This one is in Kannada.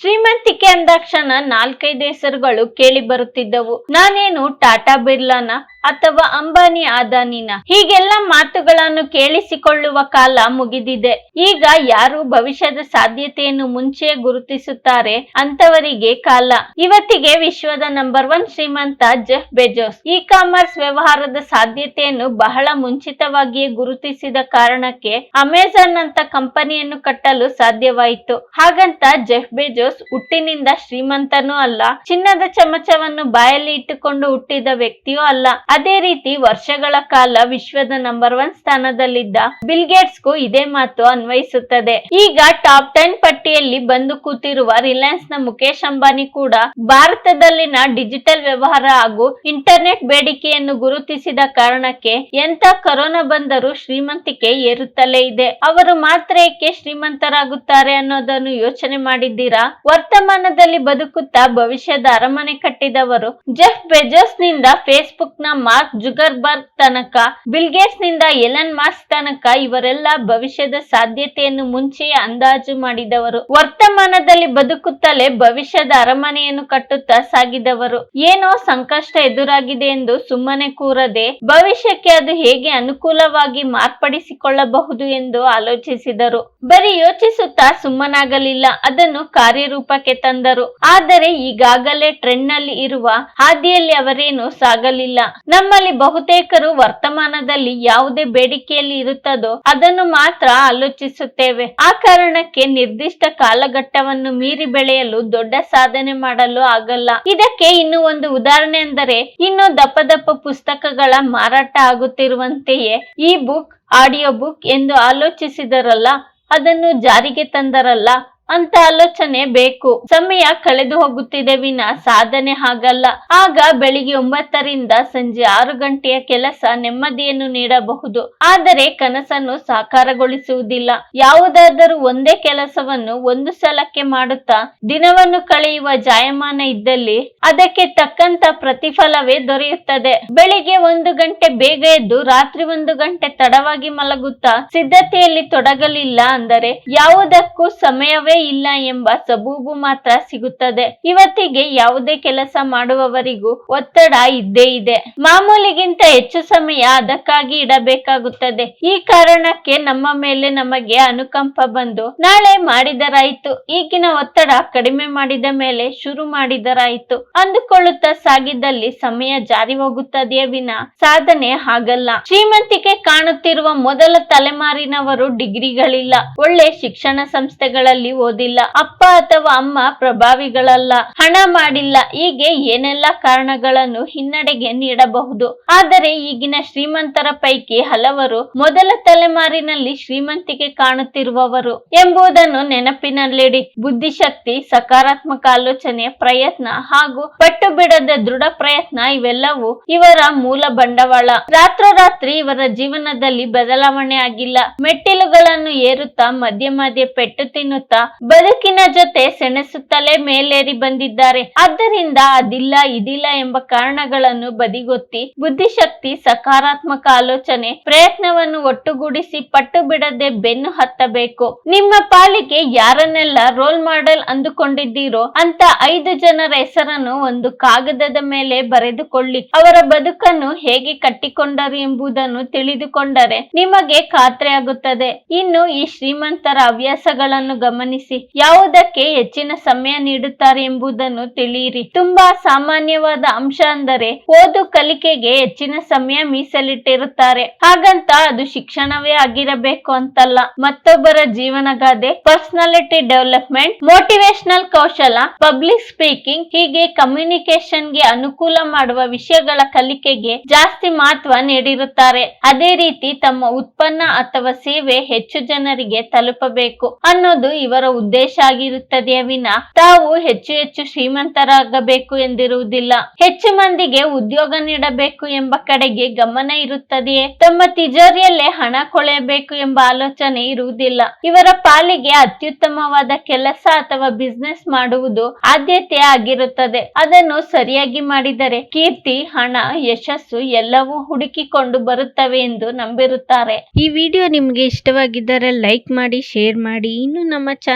ಶ್ರೀಮಂತಿಕೆ ಅಂದಾಕ್ಷಣ ನಾಲ್ಕೈದು ಹೆಸರುಗಳು ಕೇಳಿ ಬರುತ್ತಿದ್ದವು. ನಾನೇನು ಟಾಟಾ ಬಿರ್ಲಾನ ಅಥವಾ ಅಂಬಾನಿ ಅದಾನಿನ ಹೀಗೆಲ್ಲ ಮಾತುಗಳನ್ನು ಕೇಳಿಸಿಕೊಳ್ಳುವ ಕಾಲ ಮುಗಿದಿದೆ. ಈಗ ಯಾರು ಭವಿಷ್ಯದ ಸಾಧ್ಯತೆಯನ್ನು ಮುಂಚೆ ಗುರುತಿಸುತ್ತಾರೆ ಅಂತವರಿಗೆ ಕಾಲ. ಇವತ್ತಿಗೆ ವಿಶ್ವದ ನಂಬರ್ ಒನ್ ಶ್ರೀಮಂತ ಜೆಫ್ ಬೆಜೋಸ್. ಇ ಕಾಮರ್ಸ್ ವ್ಯವಹಾರದ ಸಾಧ್ಯತೆಯನ್ನು ಬಹಳ ಮುಂಚಿತವಾಗಿಯೇ ಗುರುತಿಸಿದ ಕಾರಣಕ್ಕೆ ಅಮೆಜಾನ್ ಅಂತ ಕಂಪನಿಯನ್ನು ಕಟ್ಟಲು ಸಾಧ್ಯವಾಯಿತು. ಹಾಗಂತ ಜೆಫ್ ಬೆಜೋಸ್ ಹುಟ್ಟಿನಿಂದ ಶ್ರೀಮಂತನೂ ಅಲ್ಲ, ಚಿನ್ನದ ಚಮಚವನ್ನು ಬಾಯಲ್ಲಿ ಇಟ್ಟುಕೊಂಡು ಹುಟ್ಟಿದ ವ್ಯಕ್ತಿಯೂ ಅಲ್ಲ. ಅದೇ ರೀತಿ ವರ್ಷಗಳ ಕಾಲ ವಿಶ್ವದ ನಂಬರ್ ಒನ್ ಸ್ಥಾನದಲ್ಲಿದ್ದ ಬಿಲ್ ಗೇಟ್ಸ್ಗೂ ಇದೇ ಮಾತು ಅನ್ವಯಿಸುತ್ತದೆ. ಈಗ ಟಾಪ್ ಟೆನ್ ಪಟ್ಟಿಯಲ್ಲಿ ಬಂದು ಕೂತಿರುವ ರಿಲಯನ್ಸ್ನ ಮುಖೇಶ್ ಅಂಬಾನಿ ಕೂಡ ಭಾರತದಲ್ಲಿನ ಡಿಜಿಟಲ್ ವ್ಯವಹಾರ ಹಾಗೂ ಇಂಟರ್ನೆಟ್ ಬೇಡಿಕೆಯನ್ನು ಗುರುತಿಸಿದ ಕಾರಣಕ್ಕೆ ಎಂತ ಕೊರೋನಾ ಬಂದರೂ ಶ್ರೀಮಂತಿಕೆ ಏರುತ್ತಲೇ ಇದೆ. ಅವರು ಮಾತ್ರ ಏಕೆ ಶ್ರೀಮಂತರಾಗುತ್ತಾರೆ ಅನ್ನೋದನ್ನು ಯೋಚನೆ ಮಾಡಿದ್ದೀರಾ? ವರ್ತಮಾನದಲ್ಲಿ ಬದುಕುತ್ತಾ ಭವಿಷ್ಯದ ಅರಮನೆ ಕಟ್ಟಿದವರು ಜೆಫ್ ಬೆಜೋಸ್ನಿಂದ ಫೇಸ್ಬುಕ್ನ ಮಾರ್ಕ್ ಜುಗರ್ಬರ್ಗ್ ತನಕ ಬಿಲ್ಗೇಟ್ಸ್ನಿಂದ ಎಲನ್ ಮಾಸ್ಕ್ ತನಕ ಇವರೆಲ್ಲ ಭವಿಷ್ಯದ ಸಾಧ್ಯತೆಯನ್ನು ಮುಂಚೆಯೇ ಅಂದಾಜು ಮಾಡಿದವರು. ವರ್ತಮಾನದಲ್ಲಿ ಬದುಕುತ್ತಲೇ ಭವಿಷ್ಯದ ಅರಮನೆಯನ್ನು ಕಟ್ಟುತ್ತಾ ಸಾಗಿದವರು. ಏನೋ ಸಂಕಷ್ಟ ಎದುರಾಗಿದೆ ಎಂದು ಸುಮ್ಮನೆ ಕೂರದೆ ಭವಿಷ್ಯಕ್ಕೆ ಅದು ಹೇಗೆ ಅನುಕೂಲವಾಗಿ ಮಾರ್ಪಡಿಸಿಕೊಳ್ಳಬಹುದು ಎಂದು ಆಲೋಚಿಸಿದರು. ಬರೀ ಯೋಚಿಸುತ್ತಾ ಸುಮ್ಮನಾಗಲಿಲ್ಲ. ಅದನ್ನು ಕಾರ್ಯರೂಪಕ್ಕೆ ತಂದರು. ಆದರೆ ಈಗಾಗಲೇ ಟ್ರೆಂಡ್ನಲ್ಲಿ ಇರುವ ಹಾದಿಯಲ್ಲಿ ಅವರೇನು ಸಾಗಲಿಲ್ಲ. ನಮ್ಮಲ್ಲಿ ಬಹುತೇಕರು ವರ್ತಮಾನದಲ್ಲಿ ಯಾವುದೇ ಬೇಡಿಕೆಯಲ್ಲಿ ಇರುತ್ತದೋ ಅದನ್ನು ಮಾತ್ರ ಆಲೋಚಿಸುತ್ತೇವೆ. ಆ ಕಾರಣಕ್ಕೆ ನಿರ್ದಿಷ್ಟ ಕಾಲಘಟ್ಟವನ್ನು ಮೀರಿ ಬೆಳೆಯಲು ದೊಡ್ಡ ಸಾಧನೆ ಮಾಡಲು ಆಗಲ್ಲ. ಇದಕ್ಕೆ ಇನ್ನು ಒಂದು ಉದಾಹರಣೆ ಎಂದರೆ, ಇನ್ನು ದಪ್ಪ ದಪ್ಪ ಪುಸ್ತಕಗಳ ಮಾರಾಟ ಆಗುತ್ತಿರುವಂತೆಯೇ ಈ ಬುಕ್, ಆಡಿಯೋ ಬುಕ್ ಎಂದು ಆಲೋಚಿಸಿದರಲ್ಲ ಅದನ್ನು ಜಾರಿಗೆ ತಂದರಲ್ಲ? ಅಂತ ಆಲೋಚನೆ ಬೇಕು. ಸಮಯ ಕಳೆದು ಹೋಗುತ್ತಿದೆ ವಿನ. ಸಾಧನೆ ಹಾಗಲ್ಲ. ಆಗ ಬೆಳಿಗ್ಗೆ ಒಂಬತ್ತರಿಂದ ಸಂಜೆ ಆರು ಗಂಟೆಯ ಕೆಲಸ ನೆಮ್ಮದಿಯನ್ನು ನೀಡಬಹುದು. ಆದರೆ ಕನಸನ್ನು ಸಾಕಾರಗೊಳಿಸುವುದಿಲ್ಲ. ಯಾವುದಾದರೂ ಒಂದೇ ಕೆಲಸವನ್ನು ಒಂದು ಸಲಕ್ಕೆ ಮಾಡುತ್ತಾ ದಿನವನ್ನು ಕಳೆಯುವ ಜಾಯಮಾನ ಇದ್ದಲ್ಲಿ ಅದಕ್ಕೆ ತಕ್ಕಂತ ಪ್ರತಿಫಲವೇ ದೊರೆಯುತ್ತದೆ. ಬೆಳಿಗ್ಗೆ ಒಂದು ಗಂಟೆ ಬೇಗ ಎದ್ದು ರಾತ್ರಿ ಒಂದು ಗಂಟೆ ತಡವಾಗಿ ಮಲಗುತ್ತಾ ಸಿದ್ಧತೆಯಲ್ಲಿ ತೊಡಗಲಿಲ್ಲ ಅಂದರೆ ಯಾವುದಕ್ಕೂ ಸಮಯವೇ ಇಲ್ಲ ಎಂಬ ಸಬೂಬು ಮಾತ್ರ ಸಿಗುತ್ತದೆ. ಇವತ್ತಿಗೆ ಯಾವುದೇ ಕೆಲಸ ಮಾಡುವವರಿಗೂ ಒತ್ತಡ ಇದ್ದೇ ಇದೆ. ಮಾಮೂಲಿಗಿಂತ ಹೆಚ್ಚು ಸಮಯ ಅದಕ್ಕಾಗಿ ಇಡಬೇಕಾಗುತ್ತದೆ. ಈ ಕಾರಣಕ್ಕೆ ನಮ್ಮ ಮೇಲೆ ನಮಗೆ ಅನುಕಂಪ ಬಂದು ನಾಳೆ ಮಾಡಿದರಾಯಿತು. ಈಗಿನ ಒತ್ತಡ ಕಡಿಮೆ ಮಾಡಿದ ಮೇಲೆ ಶುರು ಮಾಡಿದರಾಯಿತು. ಅಂದುಕೊಳ್ಳುತ್ತಾ ಸಾಗಿದ್ದಲ್ಲಿ ಸಮಯ ಜಾರಿ ಹೋಗುತ್ತದೆಯೇ ವಿನ? ಸಾಧನೆ ಹಾಗಲ್ಲ. ಶ್ರೀಮಂತಿಕೆ ಕಾಣುತ್ತಿರುವ ಮೊದಲ ತಲೆಮಾರಿನವರು ಡಿಗ್ರಿಗಳಿಲ್ಲ. ಒಳ್ಳೆ ಶಿಕ್ಷಣ ಸಂಸ್ಥೆಗಳಲ್ಲಿ ಓದಿಲ್ಲ, ಅಪ್ಪ ಅಥವಾ ಅಮ್ಮ ಪ್ರಭಾವಿಗಳಲ್ಲ, ಹಣ ಮಾಡಿಲ್ಲ, ಹೀಗೆ ಏನೆಲ್ಲಾ ಕಾರಣಗಳನ್ನು ಹಿನ್ನಡೆಗೆ ನೀಡಬಹುದು. ಆದರೆ ಈಗಿನ ಶ್ರೀಮಂತರ ಪೈಕಿ ಹಲವರು ಮೊದಲ ತಲೆಮಾರಿನಲ್ಲಿ ಶ್ರೀಮಂತಿಕೆ ಕಾಣುತ್ತಿರುವವರು ಎಂಬುದನ್ನು ನೆನಪಿನಲ್ಲಿಡಿ. ಬುದ್ಧಿಶಕ್ತಿ, ಸಕಾರಾತ್ಮಕ ಆಲೋಚನೆ, ಪ್ರಯತ್ನ ಹಾಗೂ ಪಟ್ಟು ಬಿಡದ ದೃಢ ಪ್ರಯತ್ನ ಇವೆಲ್ಲವೂ ಇವರ ಮೂಲ ಬಂಡವಾಳ. ರಾತ್ರೋರಾತ್ರಿ ಇವರ ಜೀವನದಲ್ಲಿ ಬದಲಾವಣೆ ಆಗಿಲ್ಲ. ಮೆಟ್ಟಿಲುಗಳನ್ನು ಏರುತ್ತಾ ಮಧ್ಯ ಮಧ್ಯೆ ಪೆಟ್ಟು ತಿನ್ನುತ್ತಾ ಬದುಕಿನ ಜೊತೆ ಸೆಣಸುತ್ತಲೇ ಮೇಲೇರಿ ಬಂದಿದ್ದಾರೆ. ಆದ್ದರಿಂದ ಅದಿಲ್ಲ, ಇದಿಲ್ಲ ಎಂಬ ಕಾರಣಗಳನ್ನು ಬದಿಗೊತ್ತಿ ಬುದ್ಧಿಶಕ್ತಿ ಸಕಾರಾತ್ಮಕ ಆಲೋಚನೆ ಪ್ರಯತ್ನವನ್ನು ಒಟ್ಟುಗೂಡಿಸಿ ಪಟ್ಟು ಬಿಡದೆ ಬೆನ್ನು ಹತ್ತಬೇಕು. ನಿಮ್ಮ ಪಾಲಿಗೆ ಯಾರನ್ನೆಲ್ಲ ರೋಲ್ ಮಾಡೆಲ್ ಅಂದುಕೊಂಡಿದ್ದೀರೋ ಅಂತ ಐದು ಜನರ ಹೆಸರನ್ನು ಒಂದು ಕಾಗದದ ಮೇಲೆ ಬರೆದುಕೊಳ್ಳಿ. ಅವರ ಬದುಕನ್ನು ಹೇಗೆ ಕಟ್ಟಿಕೊಂಡರು ಎಂಬುದನ್ನು ತಿಳಿದುಕೊಂಡರೆ ನಿಮಗೆ ಖಾತ್ರಿಯಾಗುತ್ತದೆ. ಇನ್ನು ಈ ಶ್ರೀಮಂತರ ಹವ್ಯಾಸಗಳನ್ನು ಗಮನಿಸಿ. ಯಾವುದಕ್ಕೆ ಹೆಚ್ಚಿನ ಸಮಯ ನೀಡುತ್ತಾರೆ ಎಂಬುದನ್ನು ತಿಳಿಯಿರಿ. ತುಂಬಾ ಸಾಮಾನ್ಯವಾದ ಅಂಶ ಅಂದರೆ ಓದು ಕಲಿಕೆಗೆ ಹೆಚ್ಚಿನ ಸಮಯ ಮೀಸಲಿಟ್ಟಿರುತ್ತಾರೆ. ಹಾಗಂತ ಅದು ಶಿಕ್ಷಣವೇ ಆಗಿರಬೇಕು ಅಂತಲ್ಲ. ಮತ್ತೊಬ್ಬರ ಜೀವನಗಾದೆ ಪರ್ಸನಾಲಿಟಿ ಡೆವಲಪ್ಮೆಂಟ್, ಮೋಟಿವೇಶನಲ್ ಕೌಶಲ, ಪಬ್ಲಿಕ್ ಸ್ಪೀಕಿಂಗ್ ಹೀಗೆ ಕಮ್ಯುನಿಕೇಶನ್ಗೆ ಅನುಕೂಲ ಮಾಡುವ ವಿಷಯಗಳ ಕಲಿಕೆಗೆ ಜಾಸ್ತಿ ಮಹತ್ವ ನೀಡಿರುತ್ತಾರೆ. ಅದೇ ರೀತಿ ತಮ್ಮ ಉತ್ಪನ್ನ ಅಥವಾ ಸೇವೆ ಹೆಚ್ಚು ಜನರಿಗೆ ತಲುಪಬೇಕು ಅನ್ನೋದು ಇವರ ಉದ್ದೇಶ ಆಗಿರುತ್ತದೆಯೇ ವಿನ? ತಾವು ಹೆಚ್ಚು ಹೆಚ್ಚು ಶ್ರೀಮಂತರಾಗಬೇಕು ಎಂದಿರುವುದಿಲ್ಲ. ಹೆಚ್ಚು ಮಂದಿಗೆ ಉದ್ಯೋಗ ನೀಡಬೇಕು ಎಂಬ ಕಡೆಗೆ ಗಮನ ಇರುತ್ತದೆಯೇ? ತಮ್ಮ ತಿಜೋರಿಯಲ್ಲೇ ಹಣ ಕೊಳೆಯಬೇಕು ಎಂಬ ಆಲೋಚನೆ ಇರುವುದಿಲ್ಲ. ಇವರ ಪಾಲಿಗೆ ಅತ್ಯುತ್ತಮವಾದ ಕೆಲಸ ಅಥವಾ ಬಿಸ್ನೆಸ್ ಮಾಡುವುದು ಆದ್ಯತೆ ಆಗಿರುತ್ತದೆ. ಅದನ್ನು ಸರಿಯಾಗಿ ಮಾಡಿದರೆ ಕೀರ್ತಿ, ಹಣ, ಯಶಸ್ಸು ಎಲ್ಲವೂ ಹುಡುಕಿಕೊಂಡು ಬರುತ್ತವೆ ಎಂದು ನಂಬಿರುತ್ತಾರೆ. ಈ ವಿಡಿಯೋ ನಿಮಗೆ ಇಷ್ಟವಾಗಿದ್ದರೆ ಲೈಕ್ ಮಾಡಿ, ಶೇರ್ ಮಾಡಿ. ಇನ್ನು ನಮ್ಮ ಚಾನಲ್